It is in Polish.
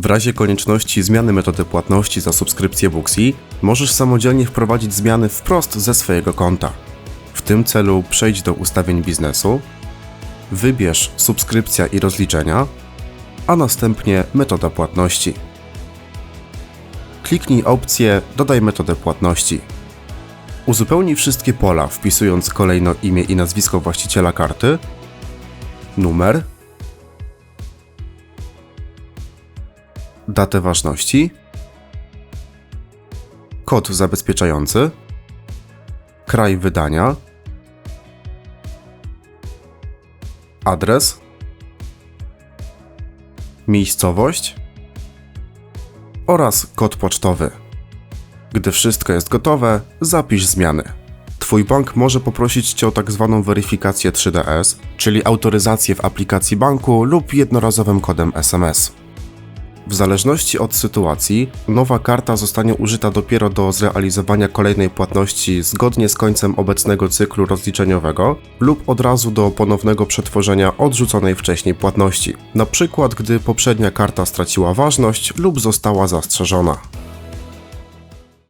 W razie konieczności zmiany metody płatności za subskrypcję Booksy, możesz samodzielnie wprowadzić zmiany wprost ze swojego konta. W tym celu przejdź do ustawień biznesu, wybierz subskrypcja i rozliczenia, a następnie metoda płatności. Kliknij opcję Dodaj metodę płatności. Uzupełnij wszystkie pola, wpisując kolejno imię i nazwisko właściciela karty, numer, datę ważności, kod zabezpieczający, kraj wydania, adres, miejscowość oraz kod pocztowy. Gdy wszystko jest gotowe, zapisz zmiany. Twój bank może poprosić Cię o tak zwaną weryfikację 3DS, czyli autoryzację w aplikacji banku lub jednorazowym kodem SMS. W zależności od sytuacji, nowa karta zostanie użyta dopiero do zrealizowania kolejnej płatności zgodnie z końcem obecnego cyklu rozliczeniowego lub od razu do ponownego przetworzenia odrzuconej wcześniej płatności, na przykład gdy poprzednia karta straciła ważność lub została zastrzeżona.